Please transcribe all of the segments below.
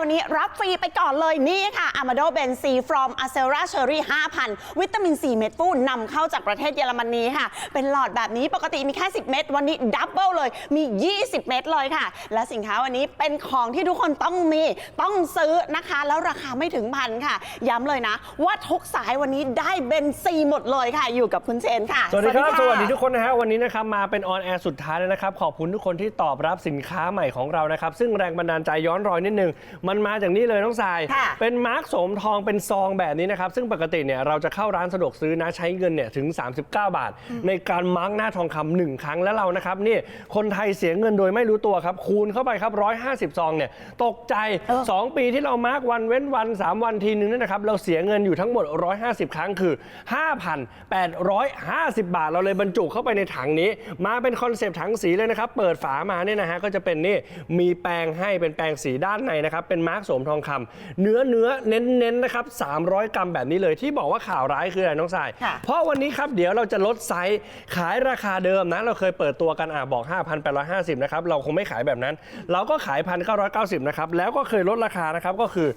วันนี้รับฟรีไปก่อนเลยนี่ค่ะ Amado Ben C from Acera Cherry 5,000 วิตามิน 4 เม็ดฟูนำเข้าจากประเทศเยอรมนีค่ะ เป็นหลอดแบบนี้ปกติมีแค่ 10 เม็ดวันนี้ดับเบิลเลยมี 20 เม็ดเลยค่ะ และสินค้าวันนี้เป็นของที่ทุกคนต้องมีต้องซื้อนะคะ แล้วราคาไม่ถึงพันค่ะ ย้ำเลยนะ ว่าทุกสายวันนี้ได้เบนซีหมดเลยค่ะ อยู่กับคุณเชนค่ะ สวัสดีครับสะวัสดีทุกคนนะฮะ วันนี้นะครับมาเป็นออนแอร์สุดท้ายแล้วนะครับ ขอบคุณทุกคนที่ตอบรับสินค้าใหม่ของเรานะครับ ซึ่งแรงบันดาลใจย้อนรอยนิดนึงมันมาจากนี่เลยน้องทราย ค่ะเป็นมาร์กโสมทองเป็นซองแบบนี้นะครับ ซึ่งปกติเนี่ยเราจะเข้าร้านสะดวกซื้อนะใช้เงินเนี่ยถึง 39 บาท ในการมาร์กหน้าทองคำหนึ่งครั้งแล้วเรานะครับนี่คนไทยเสียเงินโดยไม่รู้ตัวครับ คูณเข้าไปครับ 150 ซองเนี่ยตกใจ เออ 2 ปีที่เรามาร์กวันเว้นวัน 3 วันทีนึงเนี่ยนะครับเราเสียเงินอยู่ทั้งหมด 150 ครั้งคือ 5,850 บาท เราเลยบรรจุเข้าไปในถังนี้ มาเป็นคอนเซปต์ถังสีเลยนะครับ เปิดฝามาเนี่ยนะฮะก็จะเป็นนี่มีแปรงให้เป็นแปรงสีด้านในนะครับเป็นมาร์กโสมทองคำเนื้อเนื้อเน้นเน้นๆนะครับ 300 กรัมแบบนี้เลยที่บอกว่าข่าวร้ายคืออะไรน้องสายค่ะเพราะวันนี้ครับเดี๋ยวเราจะลดไซส์ขายราคาเดิมนะ เราเคยเปิดตัวกันอะบอก 5,850 นะครับ เราคงไม่ขายแบบนั้น เราก็ขาย 1,990 นะครับ แล้วก็เคยลดราคานะครับก็คือ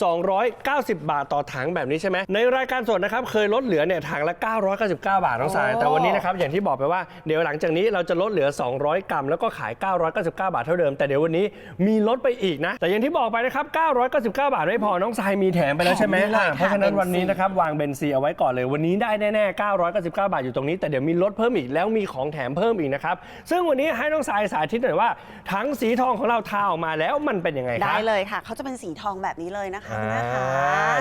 1,290 บาทต่อถังแบบนี้ใช่ไหมในรายการสดนะครับเคยลดเหลือเนี่ยถังละ 999 บาทน้องสายโอ้แต่วันนี้นะครับอย่างที่บอกไปว่าเดี๋ยวหลังจากนี้เราจะลดเหลือ 200 กรัม แล้วก็ขาย 999 บาทเท่าเดิม แต่เดี๋ยววันนี้มีลดไปอีกนะแต่อย่างที่บอกไปนะครับ 999 บาทไม่พอน้องสายมีแถมไปแล้วใช่ไหมแถมมีเลยอะเพราะฉะนั้นค่ะวันนี้นะครับวางเบนซีเอาไว้ก่อนเลย วันนี้ได้แน่ๆ 999 บาทอยู่ตรงนี้ แต่เดี๋ยวมีลดเพิ่มอีกแล้วมีของแถมเพิ่มอีกนะครับ ซึ่งวันนี้ให้น้องสายสาธิตหน่อยว่าถังสีทองของเราทาออกมาแล้วมันเป็นยังไงคได้รับ เลยค่ะ เขาจะเป็นสีทองแบบนี้เลยนะคะอ่านะคะ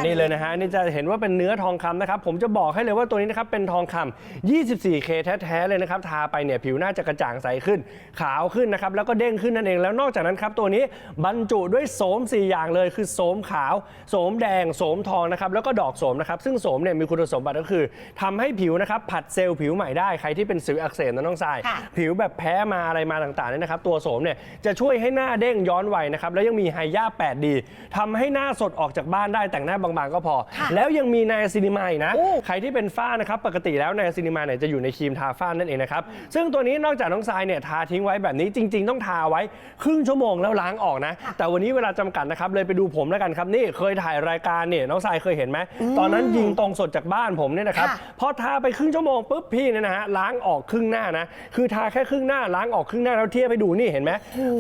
นี่เลยนะฮะ นี่จะเห็นว่าเป็นเนื้อทองคำนะครับ ผมจะบอกให้เลยว่าตัวนี้นะครับ เป็นทองคำ 24K แท้ๆเลยนะครับ ทาไปเนี่ย ผิวหน้าจะกระจ่างใสขึ้น ขาวขึ้นนะครับ แล้วก็เด้งขึ้นนั่นเอง แล้วนอกจากนั้นครับ ตัวนี้บรรจุด้วยโสม 4 อย่างเลย คือโสมขาว โสมแดง โสมทองนะครับแล้วก็ดอกโสมนะครับซึ่งโสมเนี่ยมีคุณสมบัติก็คือทำให้ผิวนะครับผัดเซลล์ผิวใหม่ได้ใครที่เป็นสิวอักเสบนะน้องทราย ค่ะ ผิวแบบแพ้มาอะไรมาต่างๆเนี่ยนะครับ ตัวโสมเนี่ยจะช่วยให้หน้าเด้งย้อนวัยนะครับ แล้วยังมีไฮยา8ดีทำให้หน้าสดออกจากบ้านได้แต่งหน้าบางๆก็พอ ค่ะแล้วยังมีไนอาซินิมายนะโอ้ใครที่เป็นฝ้านะครับ ปกติแล้วไนอาซินิมายเนี่ยจะอยู่ในครีมทาฝ้านั่นเองนะครับ ซึ่งตัวนี้นอกจากน้องทรายเนี่ยทาทิ้งไว้แบบนี้จริง ๆ ต้องทาไว้ครึ่งชั่วโมงแล้วล้างออกนะ แต่วันนี้เวลาจำกัดนะครับเลยไปดูผมแล้วกันครับนี่เคยถ่ายรายการเนี่ยน้องทรายเคยเห็นไหมตอนนั้นยิงตรงสดจากบ้านผมเนี่ยนะครับค่ะพอทาไปครึ่งชั่วโมงปุ๊บพี่เนี่ยนะฮะล้างออกครึ่งหน้านะคือทาแค่ครึ่งหน้าล้างออกครึ่งหน้าแล้วเทียบไปดูนี่เห็นไหม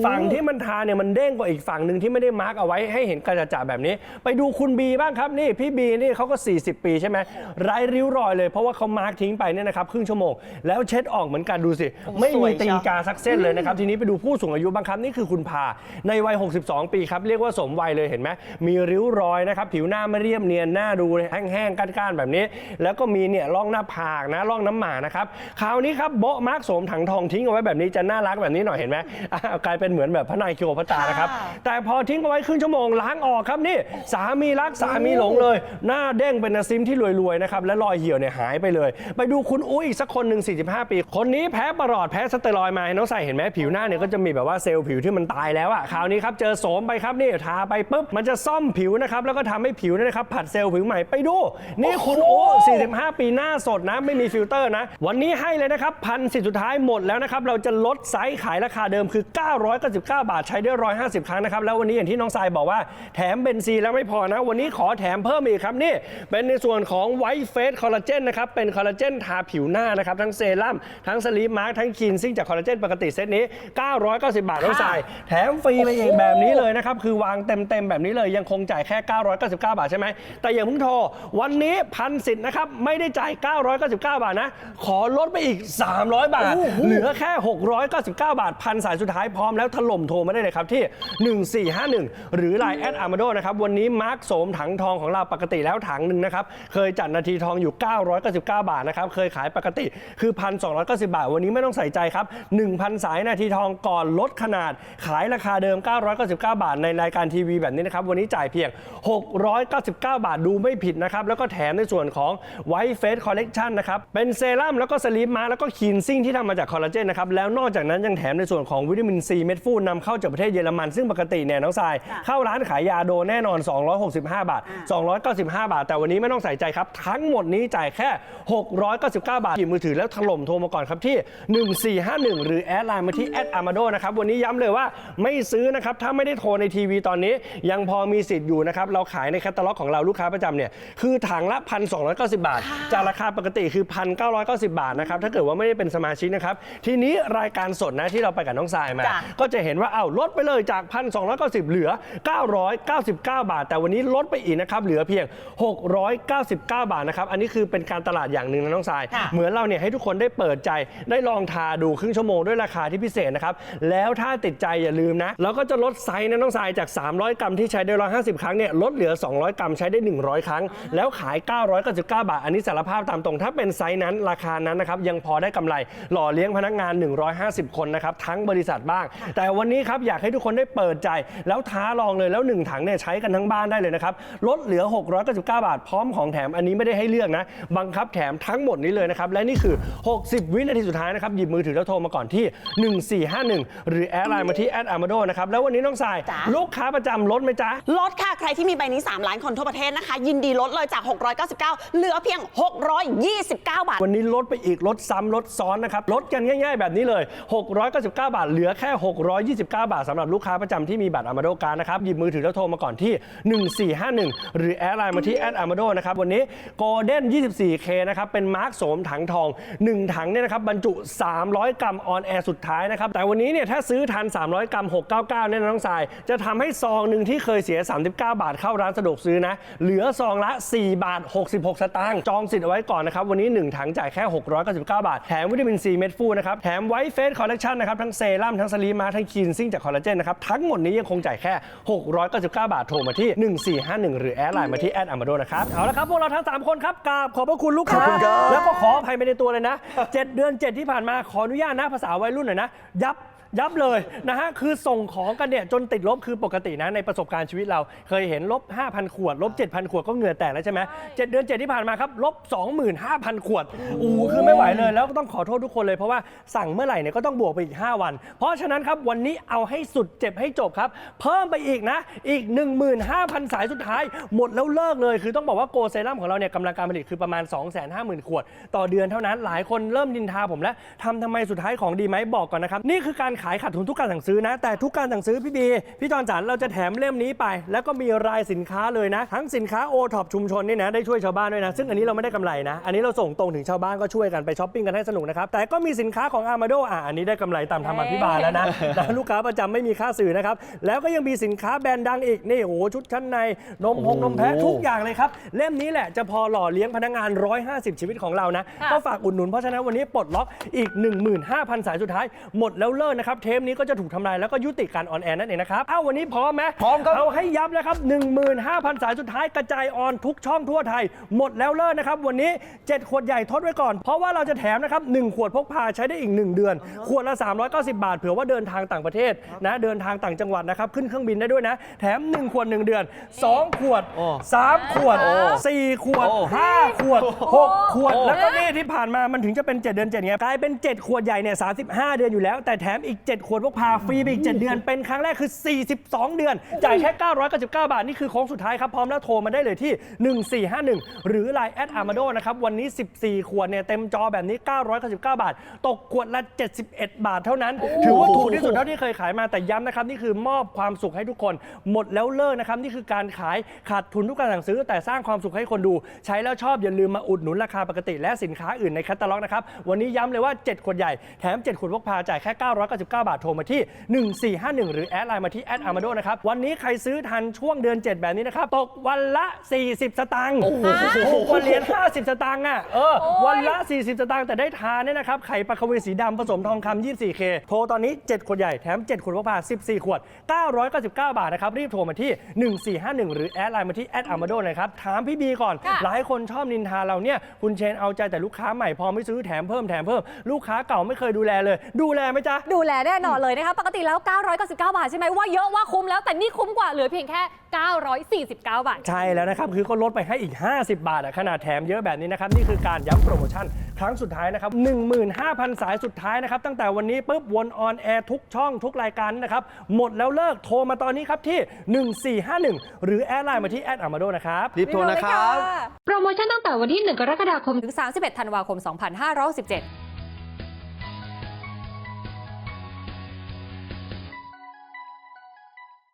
ฝั่งที่มันทาเนี่ยมันเด้งกว่าอีกฝั่งหนึ่งที่ไม่ได้มาร์กเอาไว้ให้เห็นกระจ่าแบบนี้ ไปดูคุณบีบ้างครับนี่พี่บีนี่เขาก็ 40 ปีใช่ไหมไร้ริ้วรอยเลยเพราะว่าเขามาร์กทิ้งไปเนี่ยนะครับครึ่งชั่วโมงแล้วเช็ดออกเหมือนกันดูสิ ไม่สวมียตีเชียวกาสักเส้นเลยนะครับทีนี้ไปดูผู้สูงอายุบ้างครับนี่คือคุณพาในวัย 62ปีครับเรียกว่าสมวัยเลยเห็นไหมมีริ้วรอยนะครับผิวหน้าไม่เรียบเนียนหน้าดูแห้งๆก้านๆแบบนี้ แล้วก็มีเนี่ยร่องหน้าผากนะร่องน้ำหมานะครับคราวนี้ครับโบ๊ะมาร์กโสมถังทองทิ้งเอาไว้แบบนี้จะน่ารักแบบนี้หน่อยเห็นไหมอะกลายเป็นเหมือนแบบพระนายคิโอพัตรานะครับค่ะแต่พอทิ้งเอาไว้ครึ่งชั่วโมงล้างออกครับนี่สามีรักสามีหลงเลย หน้าเด้งเป็นนาซิมที่รวยๆนะครับและรอยเหี่ยวเนี่ยหายไปเลย ไปดูคุณอุ้ยอีกสักคนหนึ่ง45 ปี คนนี้แพ้ประหลอดแพ้สเตียรอยด์มาน้องใส่เห็นไหมผิวหน้าเนี่ยก็จะมีแบบว่าเซลล์ผิวที่มันตายแล้วอะคราวนี้ครับเจอโสมไปครับนี่ทาไปปุ๊บมันจะซ่อมผิวนะครับแล้วก็ทำให้ผิวเนี่ยนะครับผัดเซลล์ผิวใหม่ไปดู นี่คุณโอ้45 ปีหน้าสดนะไม่มีฟิลเตอร์นะ วันนี้ให้เลยนะครับพันสิทธิ์สุดท้ายหมดแล้วนะครับเราจะลดไซส์ขายราคาเดิมคือ 999 บาทใช้ได้ 150 ครั้งนะครับแล้ววันนี้อย่างที่น้องทรายบอกว่าแถมเบนซีนแล้วไม่พอนะ วันนี้ขอแถมเพิ่มอีกครับนี่ เป็นในส่วนของไวท์เฟสคอลลาเจนนะครับเป็นคอลลาเจนทาผิวหน้านะครับทั้งเซรั่มทั้งสลีปมาร์กทั้งคีนซิ่งจากคอลลาเจนปกติเซตนี้ 990 บาทน้องทรายแถมฟรีไปอีกแบบนี้เลยนะครับ คือวางเต็มๆ แบบนี้เลยยังคงจ่ายแค่ 999 บาทใช่ไหม แต่อย่าเพิ่งโทร วันนี้พันสิทธิ์นะครับ ไม่ได้จ่าย 999 บาทนะ ขอลดไปอีก 300 บาท เหลือแค่ 699 บาท พันสายสุดท้ายพร้อมแล้วถล่มโทรมาได้เลยครับที่ 1451 หรือ Line แอดอาร์มาโดนะครับ วันนี้มาร์คโสมถังทองของเราปกติแล้วถังหนึ่งนะครับ เคยจัดนาทีทองอยู่ 999 บาทนะครับ เคยขายปกติคือ 1,290 บาท วันนี้ไม่ต้องใส่ใจครับ 1,000 สายนาทีทองก่อนลดขนาด ขายราคาเดิม 999บาทในรายการทีวีแบบนี้นะครับ วันนี้จ่ายเพียง 699 บาทดูไม่ผิดนะครับ แล้วก็แถมในส่วนของ White Face Collection นะครับ เป็นเซรั่มแล้วก็สลีปมาร์กแล้วก็คีนซิ่งที่ทำมาจากคอลลาเจนนะครับ แล้วนอกจากนั้นยังแถมในส่วนของวิตามินซีเม็ดฟูนำเข้าจากประเทศเยอรมันซึ่งปกติเนี่ยน้องทรายเข้าร้านขายยาโดนแน่นอน 265 บาท 295 บาท แต่วันนี้ไม่ต้องใส่ใจครับทั้งหมดนี้จ่ายแค่ 699 บาทหยิบมือถือแล้วถล่มโทรมาก่อนครับที่ 1451 หรือแอดไลน์มาที่แอดอามาโดนะครับวันนี้ย้ำเลยว่าไม่ซื้อนะครับถ้าไม่ได้โทรในทีวีตอนนี้ ยังพอมีสิทธิ์อยู่นะครับ เราขายในแคตตาล็อกของเราลูกค้าประจำเนี่ยคือถังละ 1,290 บาท จากราคาปกติคือ 1,990 บาทนะครับถ้าเกิดว่าไม่ได้เป็นสมาชิกนะครับทีนี้รายการสดนะที่เราไปกับน้องสายมา จ้ะ ก็จะเห็นว่าเอ้าลดไปเลยจาก 1,290 เหลือ 999 บาท แต่วันนี้ลดไปอีกนะครับเหลือเพียง 699 บาทนะครับอันนี้คือเป็นการตลาดอย่างหนึ่งนะน้องสาย ค่ะ เหมือนเราเนี่ยให้ทุกคนได้เปิดใจได้ลองทาดูครึ่งชั่วโมงด้วยราคาที่พิเศษนะครับแล้วถ้าติดใจอย่าลืมนะเราก็จะลดไซส์นะน้องสายจาก 300 กรัมที่ใช้ได้ 150 ครั้งเนี่ยลดเหลือ 200 กรัมใช้ได้ 100 ครั้ง แล้วขาย 999 บาท อันนี้สารภาพตามตรง ถ้าเป็นไซส์นั้นราคานั้นนะครับยังพอได้กำไร หล่อเลี้ยงพนักงาน 150 คนนะครับทั้งบริษัทบ้าง แต่วันนี้ครับอยากให้ทุกคนได้เปิดใจ แล้วท้าลองเลยแล้ว 1 ถังเนี่ยใช้กันทั้งบ้านได้เลยนะครับลดเหลือ 699 บาท พร้อมของแถมอันนี้ไม่ได้ให้เลือกนะบังคับแถมทั้งหมดนี้เลยนะครับและนี่คือ 60 วินาทีสุดท้ายนะครับหยิบมือถือแล้วโทรมาก่อนที่ 1451 หรือแอดไลน์มาที่แอดอาร์มาโดนะครับแล้ววันนี้น้องสายจ๊ะ ลูกค้าประจำลดไหมจ๊ะ ลดค่ะ ใครที่มีใบนี้ 3 ล้านคนทั่วประเทศนะคะ ยินดีลดเลยจาก 699 เหลือเพียง 629 บาท วันนี้ลดไปอีกลดซ้ำลดซ้อนนะครับลดกันง่าย ๆ แบบนี้เลย 699 บาท เหลือแค่ 629 บาทสำหรับลูกค้าประจำที่มีบัตรอามาโดการนะครับหยิบมือถือแล้วโทรมาก่อนที่ 1451 หรือแอดไลน์มาที่แอดอามาโดนะครับวันนี้โกลเด้น 24K นะครับเป็นมาร์คโสมถังทอง 1 ถังเนี่ยนะครับบรรจุ 300 กรัมออนแอร์สุดท้ายนะครับแต่วันนี้เนี่ยถ้าซื้อทัน 300 กรัม 699เนี่ยนะน้องสายจะทำให้ซองหนึ่งที่เคยเสีย 39 บาทเข้าร้านสะดวกซื้อนะ เหลือซองละ 4 บาท 66 สตางค์ จองสิทธิ์เอาไว้ก่อนนะครับ วันนี้ 1 ถังจ่ายแค่ 699 บาท แถมวิตามินซีเม็ดฟูนะครับ แถมไวท์เฟสคอลเลคชันนะครับ ทั้งเซรั่มทั้งสลีมาทั้งคีนซิ่งจากคอลลาเจนนะครับ ทั้งหมดนี้ยังคงจ่ายแค่ 699 บาท โทรมาที่ 1451 หรือแอดไลน์มาที่แอดอามาโดนะครับ เอาละครับพวกเราทั้ง 3 คนครับกราบขอบพระคุณลูกค้าขอบคุณครับแล้วก็ขออภัยไปในตัวเลยนะ 7 เดือน 7 ที่ผ่านมาขออนุญาตนะภาษาวัยรุ่นหน่อยนะยับ ยับเลยนะฮะคือส่งของกันเนี่ยจนติดลบคือปกตินะในประสบการณ์ชีวิตเรา เคยเห็นลบ 5,000 ขวด ลบ 7,000 ขวดก็เหงื่อแตกแล้วใช่ไหมเจ็ดเดือน 7 ที่ผ่านมาครับ ลบ 25,000 ขวดอู้คือไม่ไหวเลยแล้วก็ต้องขอโทษทุกคนเลยเพราะว่าสั่งเมื่อไหร่เนี่ยก็ต้องบวกไปอีก 5 วัน เพราะฉะนั้นครับวันนี้เอาให้สุดเจ็บให้จบครับ เพิ่มไปอีกนะอีก 15,000 สายสุดท้าย หมดแล้วเลิกเลย คือต้องบอกว่าโกเซรั่มของเราเนี่ยกำลังการผลิตคือประมาณ 250,000 ขวด ต่อเดือนเท่านั้นหลายคนเริ่มดินทาผมแล้วทำทำไมสุดท้ายของดีไหมบอกก่อนนะครับนี่คือการขายขาดทุนทุกการสั่งซื้อนะ แต่ทุกการสั่งซื้อพี่บีพี่จอนสันเราจะแถมเล่มนี้ไป แล้วก็มีรายสินค้าเลยนะ ทั้งสินค้าโอท็อปชุมชนนี่นะได้ช่วยชาวบ้านด้วยนะ ซึ่งอันนี้เราไม่ได้กำไรนะ อันนี้เราส่งตรงถึงชาวบ้านก็ช่วยกันไปช้อปปิ้งกันให้สนุกนะครับแต่ก็มีสินค้าของอามาโดอะอันนี้ได้กำไรตามธรรมพิบาลแล้วนะนะลูกค้าประจำไม่มีค่าสื่อนะครับแล้วก็ยังมีสินค้าแบรนด์ดังอีกนี่โอ้โหชุดชั้นในนมพงนมแพะทุกอย่างเลยครับเล่มนี้แหละจะพอหล่อเลี้ยงพนักงาน 150 ชีวิตของเรานะค่ะก็ฝากอุดหนุนเพราะฉะนั้นวันนี้ปลดล็อกอีก 15,000 สายสุดท้ายหมดแล้วเลิกนะครับเทปนี้ก็จะถูกทำลายแล้วก็ยุติการออนแอร์นั่นเองนะครับเอ้าวันนี้พร้อมไหมพร้อมครับเอาให้ยับนะครับ 15,000 สายสุดท้ายกระจายออนทุกช่องทั่วไทย หมดแล้วเลิกนะครับ วันนี้ 7 ขวดใหญ่ทดไว้ก่อน เพราะว่าเราจะแถมนะครับ 1 ขวดพกพาใช้ได้อีก 1 เดือน ขวดละ 390 บาทเผื่อว่าเดินทางต่างประเทศนะเดินทางต่างจังหวัดนะครับขึ้นเครื่องบินได้ด้วยนะ แถม 1 ขวด 1 เดือน 2 ขวด 3 ขวด 4 ขวด 5 ขวด 6 ขวดแล้วก็นี่ที่ผ่านมามันถึงจะเป็น 7 เดือน7ไงกลายเป็น 7 ขวดใหญ่เนี่ย35 เดือนอยู่แล้ว แต่แถมอีก7 ขวดพกพาฟรีไปอีก 7 เดือน เป็นครั้งแรกคือ 42 เดือน จ่ายแค่ 999 บาท นี่คือโค้งสุดท้ายครับ พร้อมแล้วโทรมาได้เลยที่ 1451 หรือ Line แอดอาร์มาโดนะครับ วันนี้ 14 ขวดเนี่ยเต็มจอแบบนี้ 999 บาท ตกขวดละ 71 บาทเท่านั้น ถือว่าถูกที่สุดเท่าที่เคยขายมาแต่ย้ำนะครับนี่คือมอบความสุขให้ทุกคน หมดแล้วเลิกนะครับนี่คือการขายขาดทุนทุกการสั่งซื้อ แต่สร้างความสุขให้คนดู ใช้แล้วชอบอย่าลืมมาอุดหนุนราคาปกติและสินค้าอื่นในแคตตาล็อกนะครับวันนี้ย้ำเลยว่า 7 ขวดใหญ่แถม 7 ขวดพกพาจ่ายแค่ 999บาทโทรมาที่ 1451 หรือแอดไลน์มาที่แอดอาร์มาโดนะครับ วันนี้ใครซื้อทันช่วงเดือน 7 แบบนี้นะครับ ตกวันละ 40 สตางค์โอ้โหกว่าเหรียญ50 สตางค์อะเออ วันละ 40 สตางค์แต่ได้ทานเนี่ยนะครับไข่ปลาคาเวสีดำผสมทองคำ 24K โทรตอนนี้ 7 ขวดใหญ่แถม 7 ขวดพกพา 14 ขวด 999 บาทนะครับรีบโทรมาที่ 1451 หรือแอดไลน์มาที่แอดอาร์มาโดนะครับถามพี่บีก่อนค่ะหลายคนชอบนินทาเราเนี่ยคุณเชนเอาใจแต่ลูกค้าใหม่พอไม่ซื้อแถมเพิ่มแถมเพิ่มลูกค้าเก่าไม่เคยดูแลเลย ดูแลไหมจ๊ะดูแลแน่นอนเลยนะคะปกติแล้ว 999 บาทใช่ไหมว่าเยอะว่าคุ้มแล้วแต่นี่คุ้มกว่าเหลือเพียงแค่ 949 บาท ใช่แล้วนะครับ คือก็ลดไปให้อีก 50 บาทอะขนาดแถมเยอะแบบนี้นะครับ นี่คือการย้ำโปรโมชั่น ครั้งสุดท้ายนะครับ 15,000 สายสุดท้ายนะครับ ตั้งแต่วันนี้ปุ๊บวนออนแอร์ทุกช่องทุกรายการนะครับ หมดแล้วเลิกโทรมาตอนนี้ครับที่ 1451 หรือแอดไลน์มาที่แอดอาร์มาโดนะครับ รีบโทรนะครับ โปรโมชั่นตั้งแต่วันที่ 1 กรกฎาคม ถึง 31 ธันวาคม 2567